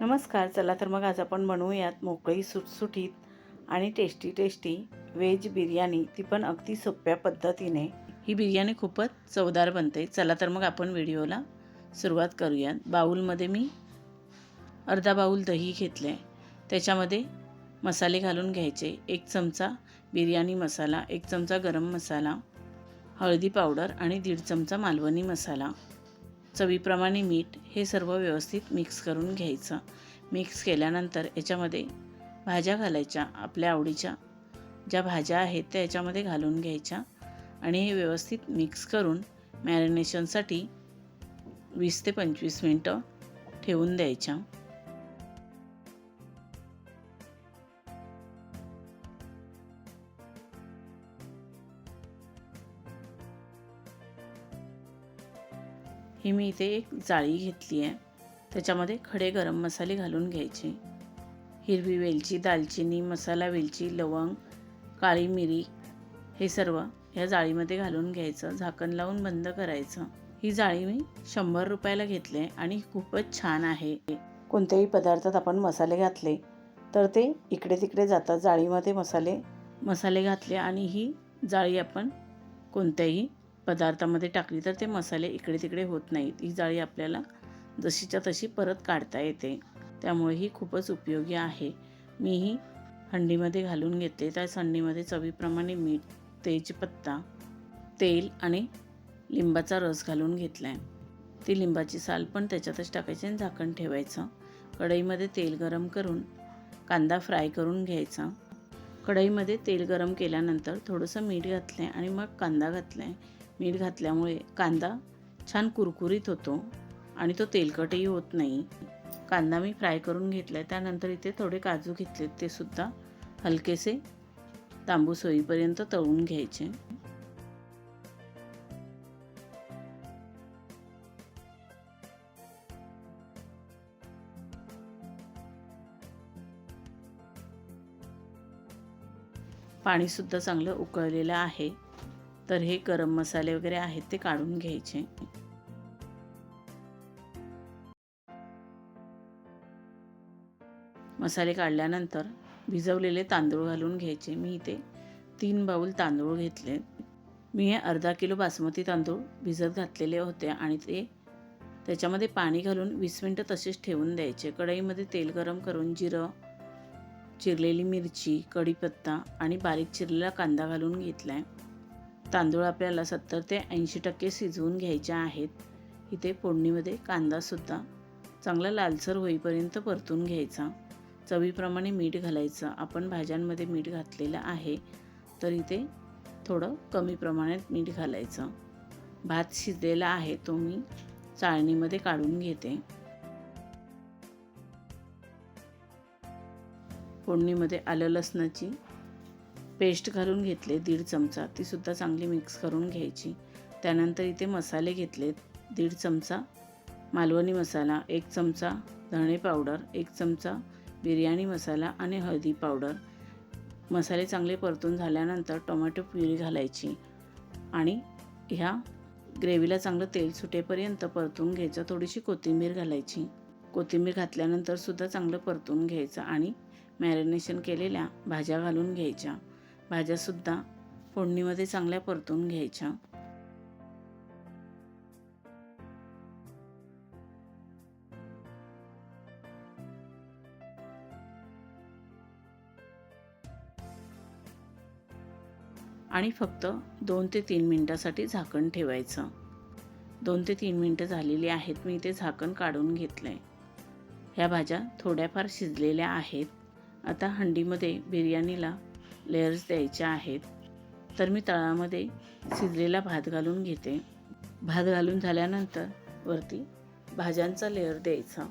नमस्कार चला तर मग आज आपण बनवूयात मोकळी सुटसुटीत आणि टेस्टी टेस्टी व्हेज बिर्याणी. ती पण अगदी सोप्या पद्धतीने. ही बिर्याणी खूपच चवदार बनते. चला तर मग आपण व्हिडिओला सुरुवात करूयात. बाऊलमध्ये मी अर्धा बाऊल दही घेतले. त्याच्यामध्ये मसाले घालून घ्यायचे. एक चमचा बिर्याणी मसाला एक चमचा गरम मसाला हळदी पावडर आणि दीड चमचा मालवणी मसाला. चवीप्रमाणे मीठ हे सर्व व्यवस्थित मिक्स करून घ्यायचं. मिक्स केल्यानंतर याच्यामध्ये भाज्या घालायच्या आपल्या आवडीच्या. ज्या भाज्या आहेत त्या याच्यामध्ये घालून घ्यायच्या आणि हे व्यवस्थित मिक्स करून मॅरिनेशनसाठी वीस ते पंचवीस मिनटं ठेवून द्यायच्या. ही मी इथे एक जाळी घेतली आहे. त्याच्यामध्ये खडे गरम मसाले घालून घ्यायचे. हिरवी वेलची दालचिनी मसाला वेलची लवंग काळी मिरी हे सर्व ह्या जाळीमध्ये घालून घ्यायचं. झाकण लावून बंद करायचं. ही जाळी मी शंभर रुपयाला घेतली आहे आणि खूपच छान आहे. कोणत्याही पदार्थात आपण मसाले घातले तर ते इकडे तिकडे जातात. जाळीमध्ये मसाले मसाले घातले आणि ही जाळी आपण कोणत्याही पदार्थामध्ये टाकली तर ते मसाले इकडे तिकडे होत नाहीत. ही जाळी आपल्याला जशीच्या तशी परत काढता येते. त्यामुळे ही खूपच उपयोगी आहे. मी ही हंडीमध्ये घालून घेतले त्या हंडीमध्ये चवीप्रमाणे मीठ तेजपत्ता तेल आणि लिंबाचा रस घालून घेतला आहे ती लिंबाची साल पण त्याच्यातच टाकायची आणि झाकण ठेवायचं. कढईमध्ये तेल गरम करून कांदा फ्राय करून घ्यायचा. कढईमध्ये तेल गरम केल्यानंतर थोडंसं मीठ घातलं आहे आणि मग कांदा घातला आहे मीठ घातल्यामुळे कांदा छान कुरकुरीत होतो आणि तो तेलकटही होत नाही. कांदा मी फ्राय करून घेतला आहे त्यानंतर इथे थोडे काजू घेतलेत. ते सुद्धा हलकेसे तांबूस होईपर्यंत तळून घ्यायचे. पाणीसुद्धा चांगलं उकळलेलं आहे. तर हे गरम मसाले वगैरे आहेत ते काढून घ्यायचे. मसाले काढल्यानंतर भिजवलेले तांदूळ घालून घ्यायचे. मी इथे तीन बाऊल तांदूळ घेतले. मी हे अर्धा किलो बासमती तांदूळ भिजत घातलेले होते आणि ते त्याच्यामध्ये पाणी घालून वीस मिनटं तसेच ठेवून द्यायचे. कढईमध्ये तेल गरम करून जिरं चिरलेली मिरची कढीपत्ता आणि बारीक चिरलेला कांदा घालून घेतला आहे तांदूळ आपल्याला सत्तर ते ऐंशी टक्के शिजवून घ्यायचे आहेत. इथे फोडणीमध्ये कांदासुद्धा चांगला लालसर होईपर्यंत परतून घ्यायचा. चवीप्रमाणे मीठ घालायचं. आपण भाज्यांमध्ये मीठ घातलेलं आहे तर इथे थोडं कमी प्रमाणात मीठ घालायचं. भात शिजलेला आहे तो मी चाळणीमध्ये काढून घेते. फोडणीमध्ये आलं लसणाची पेस्ट घालून घेतले दीड चमचा. तीसुद्धा चांगली मिक्स करून घ्यायची. त्यानंतर इथे मसाले घेतलेत दीड चमचा. मालवणी मसाला एक चमचा धणे पावडर एक चमचा बिर्याणी मसाला आणि हळदी पावडर. मसाले चांगले परतून झाल्यानंतर टोमॅटो प्युरी घालायची आणि ह्या ग्रेव्हीला चांगलं तेल सुटेपर्यंत परतून घ्यायचं. थोडीशी कोथिंबीर घालायची. कोथिंबीर घातल्यानंतर सुद्धा चांगलं परतून घ्यायचं आणि मॅरिनेशन केलेल्या भाज्या घालून घ्यायच्या. भाज्यासुद्धा फोडणीमध्ये चांगल्या परतून घ्यायच्या. आणि फक्त दोन ते तीन मिनटासाठी झाकण ठेवायचं. दोन ते तीन मिनटं झालेली आहेत मी इथे झाकण काढून घेतलं आहे ह्या भाज्या थोड्याफार शिजलेल्या आहेत. आता हंडीमध्ये बिर्याणीला लेअर्स द्यायच्या आहेत. तर मी तळामध्ये शिजलेला भात घालून घेते. भात घालून झाल्यानंतर वरती भाज्यांचा लेअर द्यायचा.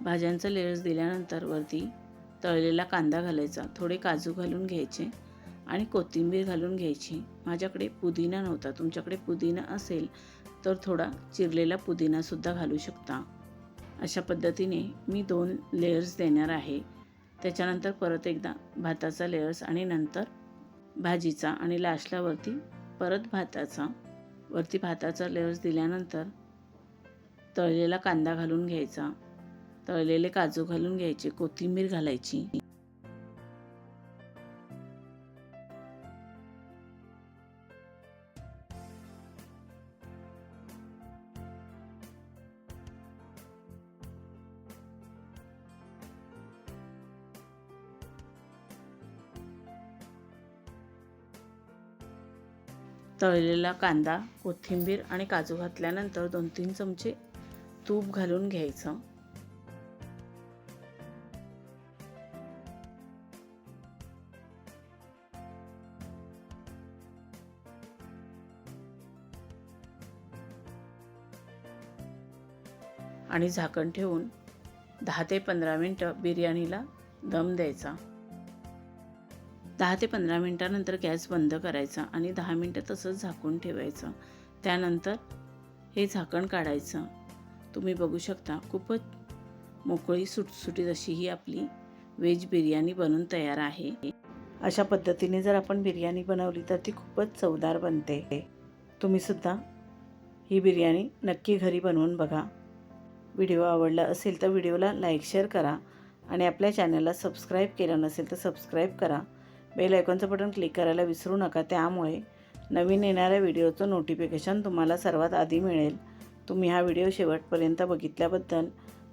भाज्यांचा लेअर्स दिल्यानंतर वरती तळलेला कांदा घालायचा. थोडे काजू घालून घ्यायचे. आणि कोथिंबीर घालून घ्यायची. माझ्याकडे पुदिना नव्हता. तुमच्याकडे पुदिना असेल तर थोडा चिरलेला पुदिनासुद्धा घालू शकता. अशा पद्धतीने मी दोन लेयर्स देणार आहे. त्याच्यानंतर परत एकदा भाताचा लेयर्स आणि नंतर भाजीचा आणि लास्टला वरती परत भाताचा वरती भाताचा लेअर्स दिल्यानंतर तळलेला कांदा घालून घ्यायचा. तळलेले काजू घालून घ्यायचे. कोथिंबीर घालायची. तळलेला कांदा कोथिंबीर आणि काजू घातल्यानंतर दोन तीन चमचे तूप घालून घ्यायचं. आणि झाकण ठेवून दहा ते पंधरा मिनटं बिर्याणीला दम द्यायचा. दहा ते पंधरा मिनटानंतर गॅस बंद करायचा आणि दहा मिनटं तसंच झाकून ठेवायचं. त्यानंतर हे झाकण काढायचं. तुम्ही बघू शकता खूपच मोकळी सुटसुटीत अशी ही आपली व्हेज बिर्याणी बनून तयार आहे. अशा पद्धतीने जर आपण बिर्याणी बनवली तर ती खूपच चवदार बनते. तुम्हीसुद्धा ही बिर्याणी नक्की घरी बनवून बघा. व्हिडिओ आवडला असेल तर व्हिडिओला लाईक शेअर करा आणि आपल्या चॅनलला सबस्क्राईब केलं नसेल तर सबस्क्राईब करा. बेल आयकॉनचं बटन क्लिक करायला विसरू नका. त्यामुळे नवीन येणाऱ्या व्हिडिओचं नोटिफिकेशन तुम्हाला सर्वात आधी मिळेल. तुम्ही हा व्हिडिओ शेवटपर्यंत बघितल्याबद्दल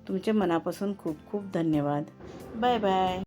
तुमचे मनापासून खूप खूप धन्यवाद. Bye bye.